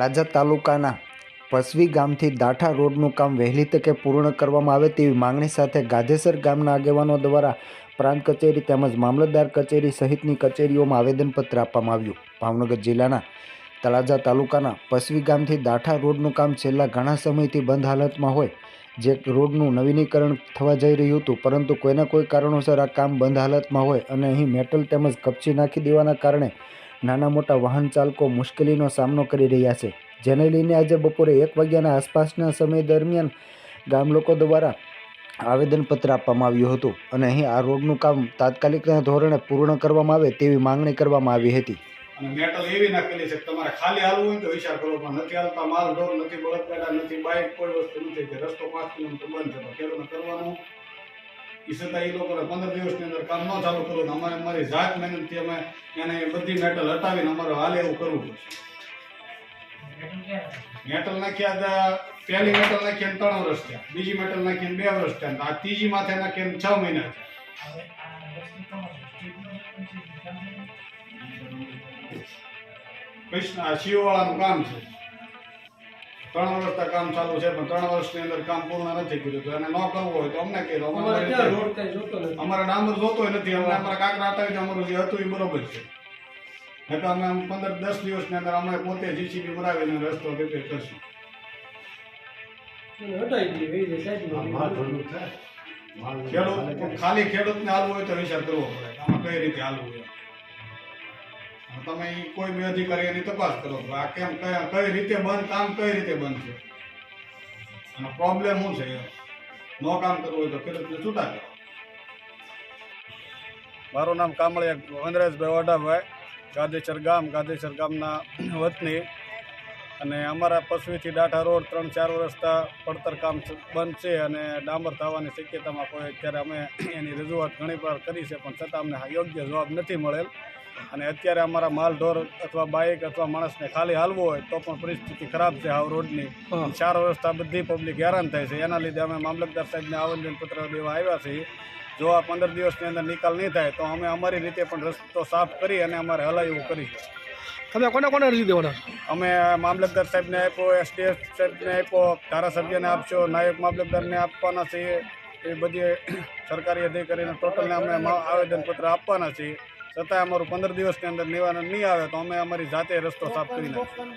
તળાજા તાલુકાના પસવી ગામથી દાઠા રોડનું કામ વહેલી તકે પૂર્ણ કરવામાં આવે તેવી માંગણી સાથે ગાધેસર ગામના આગેવાનો દ્વારા પ્રાંત કચેરી તેમજ મામલતદાર કચેરી સહિતની કચેરીઓમાં આવેદનપત્ર આપવામાં આવ્યું. ભાવનગર જિલ્લાના તળાજા તાલુકાના પસવી ગામથી દાઠા રોડનું કામ છેલ્લા ઘણા સમયથી બંધ હાલતમાં હોય, જે રોડનું નવીનીકરણ થવા જઈ રહ્યું હતું, પરંતુ કોઈના કોઈ કારણોસર આ કામ બંધ હાલતમાં હોય અને અહીં મેટલ તેમજ કપચી નાખી દેવાના કારણે નાના મોટા વાહન ચાલકો મુશ્કેલીનો સામનો કરી રહ્યા છે. જેને લઈને આજે બપોરે એક વાગ્યાના આસપાસના સમય દરમિયાન ગામ લોકો દ્વારા આવેદનપત્ર આપવામાં આવ્યું હતું અને અહીં આ રોડનું કામ તાત્કાલિકના ધોરણે પૂર્ણ કરવામાં આવે તેવી માંગણી કરવામાં આવી હતી. મેટલ એવી નાખેલી છે તમારે ખાલી હાલવું હોય તો વિચાર કરો, પણ નથી હાલતા, માલ ઢોર નથી બળદગાડા નથી બાઇક કોઈ વસ્તુ નથી રસ્તો પાંચ બંધ કરવાનું? એ છતાં એ લોકોને પંદર દિવસની અંદર કામ ન ચાલુ કરવું અમારે અમારી જાત મહેનતથી અમે એને બધી મેટલ હટાવીને અમારે હાલે એવું કરવું પડશે. મેટલ નાખ્યા હતા, પહેલી મેટલ નાખીને ત્રણ વર્ષ થયા. બીજી મેટલ નાખીને બે વર્ષ થયા. આ ત્રીજી માથે નાખીને છ મહિના થયા. કૃષ્ણ શિવવાળાનું કામ છે. ત્રણ વર્ષથી કામ ચાલુ છે પણ ત્રણ વર્ષની અંદર કામ પૂર્ણ નથી કર્યું. તો એને ન કરવું હોય તો અમને કહી દો અમારે ડામર જોતો નથી. અમને અમારા કાંકરા હતા અમારું જે હતું એ બરોબર છે. એટલે અમે પંદર દસ દિવસની અંદર અમે પોતે જીસીબી બનાવીને રસ્તો રિપેર કરશું. ખેડૂત ખાલી ખેડૂતને હાલવું હોય તો વિચાર કરવો પડે કે આમાં કઈ રીતે હાલવું અને તમે કોઈ બી અધિકારી એની તપાસ કરો કે આ કેમ કયા કઈ રીતે બંધ, કામ કઈ રીતે બંધ છે? અને પ્રોબ્લેમ શું છે? નો કામ કરવું હોય તો ખેડૂતને છૂટા કરો. મારું નામ કામળિયા વનરાજભાઈ ઓઢાભાઈ ગાંધીસર ગામ ગાંધીસર ગામના વતની. અને અમારા પસવીથી ડાઠા રોડ ત્રણ ચાર વર્ષતા પડતર કામ બંધ છે અને ડામર થવાની શક્યતામાં કોઈ અત્યારે અમે એની રજૂઆત ઘણી વાર કરી છે, પણ છતાં અમને યોગ્ય જવાબ નથી મળેલ. અને અત્યારે અમારા માલ ઢોર અથવા બાઇક અથવા માણસને ખાલી હાલવું હોય તો પણ પરિસ્થિતિ ખરાબ છે હાવ રોડની. ચાર વ્યવસ્થા બધી પબ્લિક હેરાન થાય છે. એના લીધે અમે મામલતદાર સાહેબને આવેદનપત્ર દેવા આવ્યા છીએ. જો આ પંદર દિવસની અંદર નિકાલ નહીં થાય તો અમે અમારી રીતે પણ રસ્તો સાફ કરી અને અમારે હલાય એવું કરીશું તમે કોને કોને અરજી દેવાના? અમે મામલતદાર સાહેબને આપ્યો એસડીએફ સાહેબને આપ્યો ધારાસભ્યને આપશો નાયક મામલતદારને આપવાના છીએ. એ બધી સરકારી અધિકારીને ટોટલને અમે આવેદનપત્ર આપવાના છીએ. છતાં અમારું પંદર દિવસની અંદર નિવારણ નહીં આવે તો અમે અમારી જાતે રસ્તો સાફ કરી નાખીશું